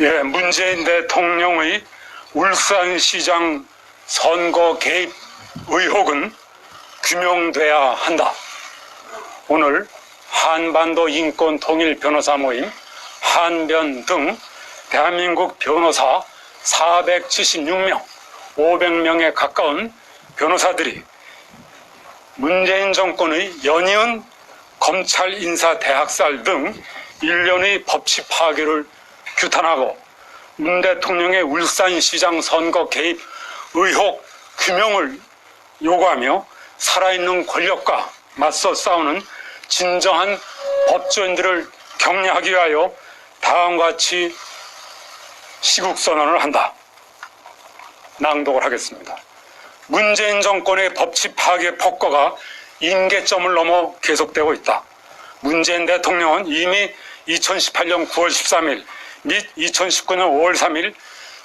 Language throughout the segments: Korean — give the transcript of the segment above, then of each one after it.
예, 문재인 대통령의 울산시장 선거 개입 의혹은 규명돼야 한다. 오늘 한반도 인권 통일 변호사 모임 한변 등 대한민국 변호사 476명, 500명에 가까운 변호사들이 문재인 정권의 연이은 검찰 인사 대학살 등 일련의 법치 파괴를 규탄하고 문 대통령의 울산시장 선거 개입 의혹 규명을 요구하며 살아있는 권력과 맞서 싸우는 진정한 법조인들을 격려하기 위하여 다음과 같이 시국선언을 한다. 낭독을 하겠습니다. 문재인 정권의 법치 파괴 폭거가 임계점을 넘어 계속되고 있다. 문재인 대통령은 이미 2018년 9월 13일 및 2019년 5월 3일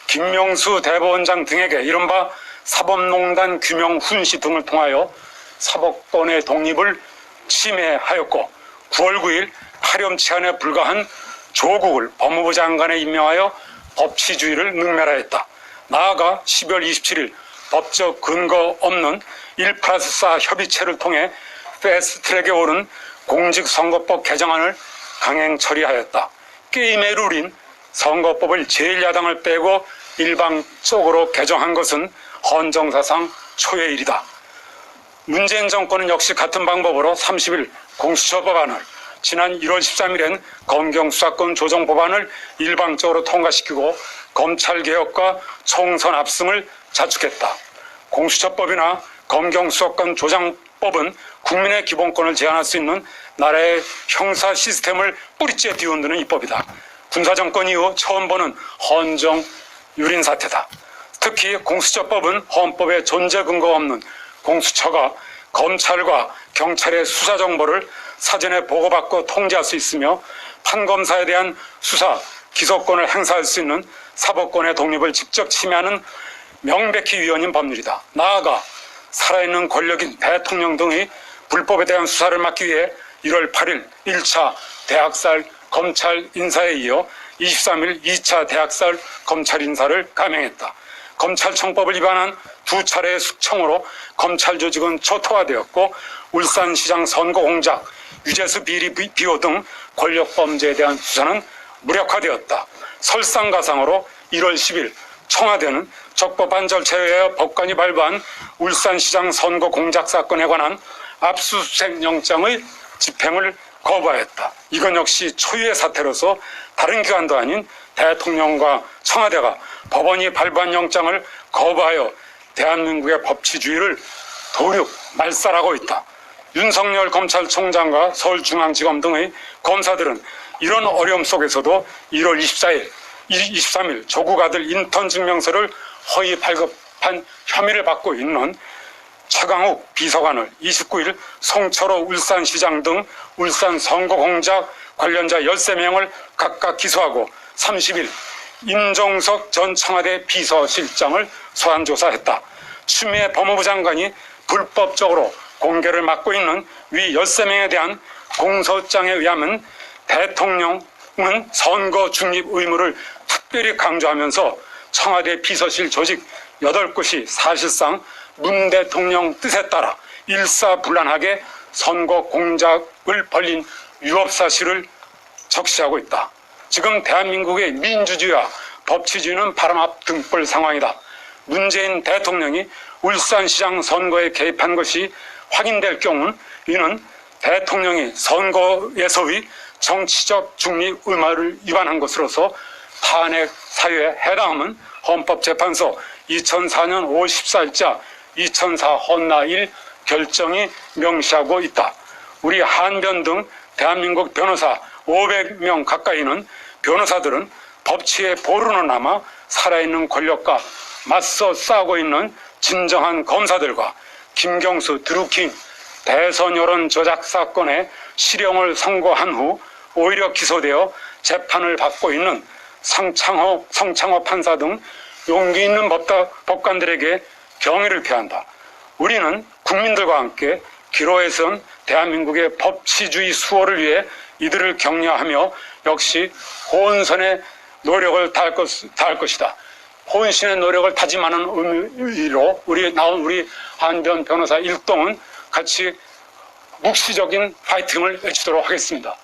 김명수 대법원장 등에게 이른바 사법농단 규명 훈시 등을 통하여 사법권의 독립을 침해하였고 9월 9일 파렴치 안에 불과한 조국을 법무부 장관에 임명하여 법치주의를 능멸하였다. 나아가 12월 27일 법적 근거 없는 1 플러스 4 협의체를 통해 패스트트랙에 오른 공직선거법 개정안을 강행 처리하였다. 게임의 룰인 선거법을 제1야당을 빼고 일방적으로 개정한 것은 헌정사상 초의 일이다. 문재인 정권은 역시 같은 방법으로 30일 공수처 법안을 지난 1월 13일엔 검경수사권 조정 법안을 일방적으로 통과시키고 검찰개혁과 총선 압승을 자축했다. 공수처법이나 검경수사권 조정법은 국민의 기본권을 제한할 수 있는 나라의 형사 시스템을 뿌리째 뒤흔드는 입법이다. 군사정권 이후 처음 보는 헌정 유린 사태다. 특히 공수처법은 헌법에 존재 근거 없는 공수처가 검찰과 경찰의 수사 정보를 사전에 보고받고 통제할 수 있으며 판검사에 대한 수사, 기소권을 행사할 수 있는 사법권의 독립을 직접 침해하는 명백히 위헌인 법률이다. 나아가 살아있는 권력인 대통령 등의 불법에 대한 수사를 막기 위해 1월 8일 1차 대학살 검찰 인사에 이어 23일 2차 대학살 검찰 인사를 감행했다. 검찰청법을 위반한 두 차례의 숙청으로 검찰 조직은 초토화되었고 울산시장 선거 공작, 유재수 비리 비- 비호 등 권력 범죄에 대한 수사는 무력화되었다. 설상가상으로 1월 10일 청와대는 적법한 절차에 의하여 법관이 발부한 울산시장 선거 공작 사건에 관한 압수수색 영장의 집행을 거부하였다. 이건 역시 초유의 사태로서 다른 기관도 아닌 대통령과 청와대가 법원이 발부한 영장을 거부하여 대한민국의 법치주의를 도륙 말살하고 있다. 윤석열 검찰총장과 서울중앙지검 등의 검사들은 이런 어려움 속에서도 1월 24일, 23일 조국 아들 인턴 증명서를 허위 발급한 혐의를 받고 있는 최강욱 비서관을 29일 송철호 울산시장 등 울산 선거 공작 관련자 13명을 각각 기소하고 30일 임종석 전 청와대 비서실장을 소환조사했다. 추미애 법무부 장관이 불법적으로 공개를 막고 있는 위 13명에 대한 공소장에 의하면 대통령은 선거 중립 의무를 특별히 강조하면서 청와대 비서실 조직 8곳이 사실상 문 대통령 뜻에 따라 일사불란하게 선거 공작을 벌린 유업 사실을 적시하고 있다. 지금 대한민국의 민주주의와 법치주의는 바람 앞 등불 상황이다. 문재인 대통령이 울산시장 선거에 개입한 것이 확인될 경우는 이는 대통령이 선거에서의 정치적 중립 의무를 위반한 것으로서 탄핵 사유에 해당하면 헌법재판소 2004년 5월 14일자 2004 헌나 1 결정이 명시하고 있다. 우리 한변 등 대한민국 변호사 500명 가까이는 변호사들은 법치에 보루는 남아 살아있는 권력과 맞서 싸우고 있는 진정한 검사들과 김경수 드루킹 대선 여론 조작 사건의 실형을 선고한 후 오히려 기소되어 재판을 받고 있는 성창호, 성창호 판사 등 용기 있는 법관들에게 경의를 표한다. 우리는 국민들과 함께 기로에 선 대한민국의 법치주의 수호를 위해 이들을 격려하며 역시 호언선의 노력을 다할, 것, 다할 것이다. 혼신의 노력을 다짐하는 의미로 우리 나온 우리 한변 변호사 일동은 같이 묵시적인 파이팅을 외치도록 하겠습니다.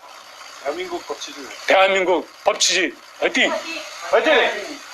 대한민국 법치주의 대한민국 법치지 화이팅! 화이팅!